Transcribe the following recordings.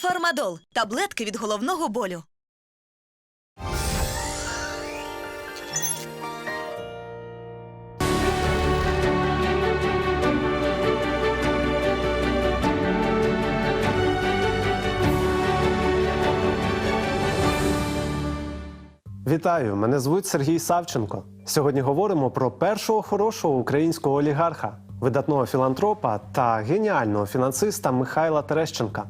Фармадол таблетки від головного болю. Вітаю! Мене звуть Сергій Савченко. Сьогодні говоримо про першого хорошого українського олігарха, видатного філантропа та геніального фінансиста Михайла Терещенка.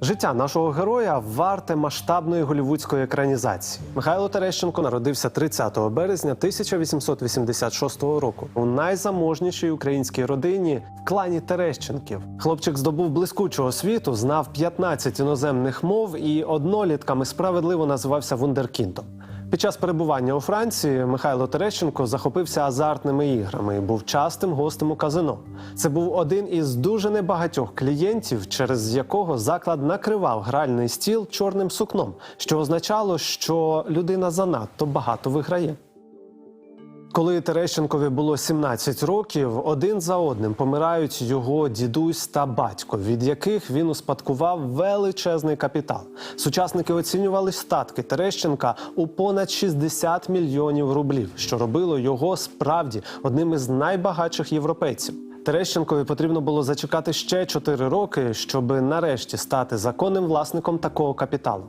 Життя нашого героя варте масштабної голівудської екранізації. Михайло Терещенко народився 30 березня 1886 року у найзаможнішій українській родині в клані Терещенків. Хлопчик здобув блискучу освіту, знав 15 іноземних мов і однолітками справедливо називався вундеркіндом. Під час перебування у Франції Михайло Терещенко захопився азартними іграми і був частим гостем у казино. Це був один із дуже небагатьох клієнтів, через якого заклад накривав гральний стіл чорним сукном, що означало, що людина занадто багато виграє. Коли Терещенкові було 17 років, один за одним помирають його дідусь та батько, від яких він успадкував величезний капітал. Сучасники оцінювали статки Терещенка у понад 60 мільйонів рублів, що робило його справді одним із найбагатших європейців. Терещенкові потрібно було зачекати ще 4 роки, щоб нарешті стати законним власником такого капіталу.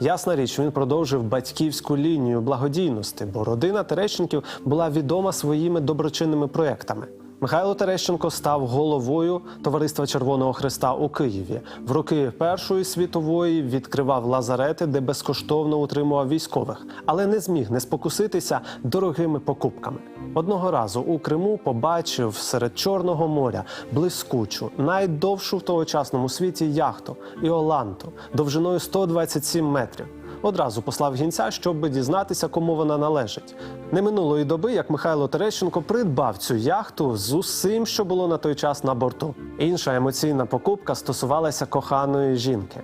Ясна річ, він продовжив батьківську лінію благодійності, бо родина Терещенків була відома своїми доброчинними проектами. Михайло Терещенко став головою Товариства Червоного Христа у Києві. В роки Першої світової відкривав лазарети, де безкоштовно утримував військових, але не зміг не спокуситися дорогими покупками. Одного разу у Криму побачив серед Чорного моря блискучу, найдовшу в тогочасному світі яхту Іоланту довжиною 127 метрів. Одразу послав гінця, щоб дізнатися, кому вона належить. Не минулої доби, як Михайло Терещенко придбав цю яхту з усім, що було на той час на борту. Інша емоційна покупка стосувалася коханої жінки.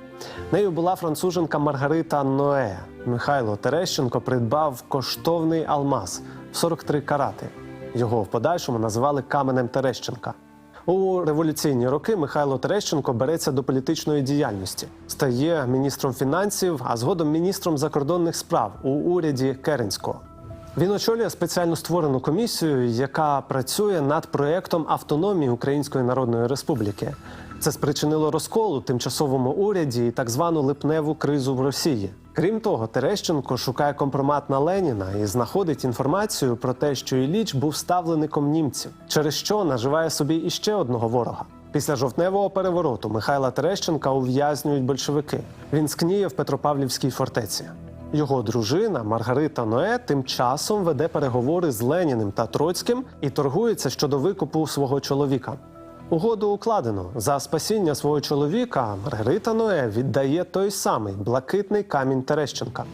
Нею була француженка Маргарита Ное. Михайло Терещенко придбав коштовний алмаз в 43 карати. Його в подальшому називали каменем Терещенка. У революційні роки Михайло Терещенко береться до політичної діяльності, стає міністром фінансів, а згодом міністром закордонних справ у уряді Керенського. Він очолює спеціально створену комісію, яка працює над проєктом автономії Української Народної Республіки. Це спричинило розкол у тимчасовому уряді і так звану липневу кризу в Росії. Крім того, Терещенко шукає компромат на Леніна і знаходить інформацію про те, що Ілліч був ставлеником німців, через що наживає собі іще одного ворога. Після жовтневого перевороту Михайла Терещенка ув'язнюють большевики. Він скніє в Петропавлівській фортеці. Його дружина Маргарита Ное тим часом веде переговори з Леніним та Троцьким і торгується щодо викупу свого чоловіка. Угоду укладено за спасіння свого чоловіка. Маргарита Ное віддає той самий блакитний камінь Терещенка.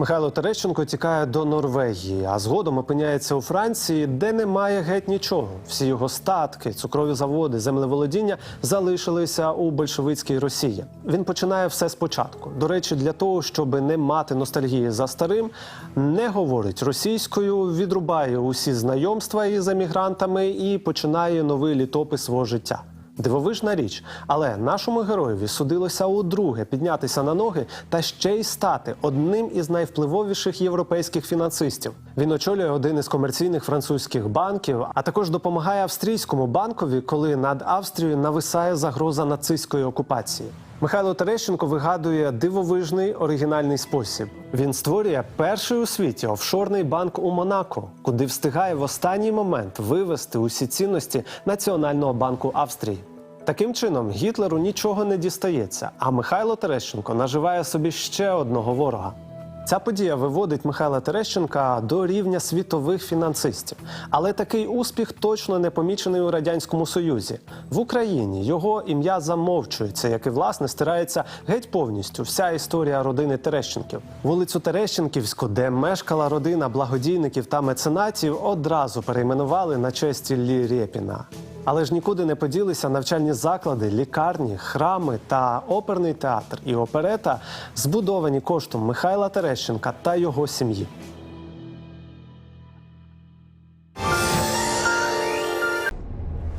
Михайло Терещенко тікає до Норвегії, а згодом опиняється у Франції, де немає геть нічого. Всі його статки, цукрові заводи, землеволодіння залишилися у большевицькій Росії. Він починає все спочатку. До речі, для того, щоб не мати ностальгії за старим, не говорить російською, відрубає усі знайомства із емігрантами і починає новий літопис свого життя. Дивовижна річ, але нашому героєві судилося удруге піднятися на ноги та ще й стати одним із найвпливовіших європейських фінансистів. Він очолює один із комерційних французьких банків, а також допомагає австрійському банкові, коли над Австрією нависає загроза нацистської окупації. Михайло Терещенко вигадує дивовижний оригінальний спосіб. Він створює перший у світі офшорний банк у Монако, куди встигає в останній момент вивести усі цінності Національного банку Австрії. Таким чином, Гітлеру нічого не дістається, а Михайло Терещенко наживає собі ще одного ворога. Ця подія виводить Михайла Терещенка до рівня світових фінансистів. Але такий успіх точно не помічений у радянському союзі. В Україні його ім'я замовчується, як і власне стирається геть повністю вся історія родини Терещенків. Вулицю Терещенківську, де мешкала родина благодійників та меценатів, одразу перейменували на честь Іллі Рєпіна. Але ж нікуди не поділися навчальні заклади, лікарні, храми та оперний театр і оперета, збудовані коштом Михайла Терещенка та його сім'ї.